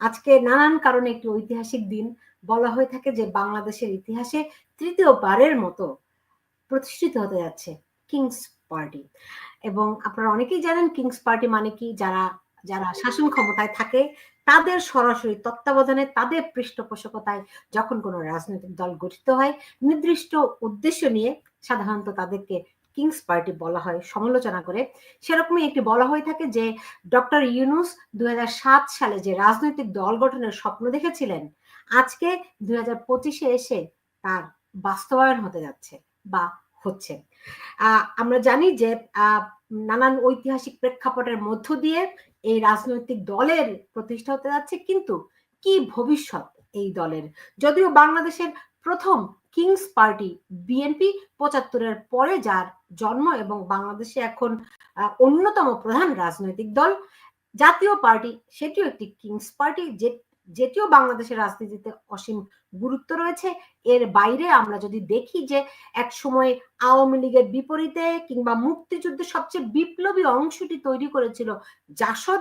আজকে নানান কারণে একটি ঐতিহাসিক দিন বলা হয়ে থাকে যে বাংলাদেশের ইতিহাসে তৃতীয়বারের মতো প্রতিষ্ঠিত হতে যাচ্ছে কিংস পার্টি। এবং আপনারা অনেকেই জানেন কিংস পার্টি মানে কি? যারা যারা শাসন ক্ষমতায় থাকে, তাদের সরাসরি তত্ত্বাবধানে, তাদের পৃষ্ঠপোষকতায় যখন কোনো রাজনৈতিক দল গঠিত হয়, নির্দিষ্ট উদ্দেশ্য নিয়ে সাধারণত তাদেরকে কিংস পার্টি বলা হয়, সমালোচনা করে। সেরকমই একটি বলা হয়ে থাকে যে ডক্টর ইউনুস দুই হাজার সাত সালে যে রাজনৈতিক দল গঠনের স্বপ্ন দেখেছিলেন, আজকে দুই এসে তার বাস্তবায়ন হতে যাচ্ছে বা হচ্ছে। আমরা জানি যে নানান ঐতিহাসিক প্রেক্ষাপটের মধ্য দিয়ে এই রাজনৈতিক দলের প্রতিষ্ঠা হতে যাচ্ছে, কিন্তু কি ভবিষ্যৎ এই দলের? যদিও বাংলাদেশের প্রথম কিংস পার্টি, বিএনপি পঁচাত্তরের পরে যার জন্ম এবং বাংলাদেশে এখন অন্যতম প্রধান রাজনৈতিক দল, জাতীয় পার্টি, সেটিও একটি কিংস পার্টি, যে, যেটিও বাংলাদেশের রাজনীতিতে অসীম গুরুত্ব রয়েছে। এর বাইরে আমরা যদি দেখি যে, এক সময় আওয়ামী লীগের বিপরীতে কিংবা মুক্তিযুদ্ধের সবচেয়ে বিপ্লবী অংশটি তৈরি করেছিল জাসদ,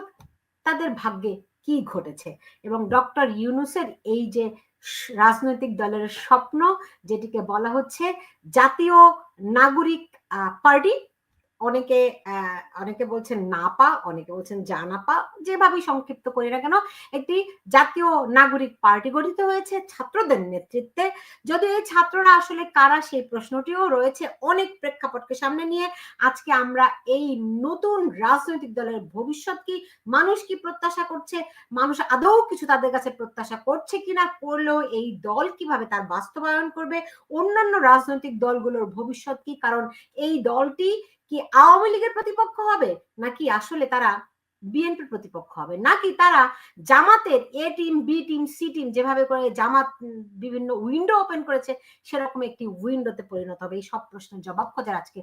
তাদের ভাগ্যে কি ঘটেছে? এবং ডক্টর ইউনুসের এই যে রাজনৈতিক দলের স্বপ্ন যেটিকে বলা হচ্ছে জাতীয় নাগরিক পার্টি। অনেকে অনেকে বলছেন নাপা অনেকে বলছেন জানাপা যেভাবেই সংক্ষিপ্ত করি না কেন, একটি জাতীয় নাগরিক পার্টি গঠিত হয়েছে ছাত্রদের নেতৃত্বে। যদি এই ছাত্ররা আসলে কারা সেই প্রশ্নটিও রয়েছে অনেক প্রেক্ষাপটকে সামনে নিয়ে। আজকে আমরা এই নতুন রাজনৈতিক দলের ভবিষ্যৎ কি, মানুষ কি প্রত্যাশা করছে, মানুষ আদৌ কিছু তাদের কাছে প্রত্যাশা করছে কিনা, করলেও এই দল কীভাবে তার বাস্তবায়ন করবে, অন্যান্য রাজনৈতিক দলগুলোর ভবিষ্যৎ কি, কারণ এই দলটি কি আওয়ামী লীগের প্রতিপক্ষ হবে? নাকি আসলে তারা বিএনপির প্রতিপক্ষ হবে? নাকি তারা জামাতের A team B team C team যেভাবে করে জামাত বিভিন্ন উইন্ডো ওপেন করেছে, সেরকম একটি উইন্ডোতে পরিণত হবে? এই সব প্রশ্নের জবাব খোঁজার আজকে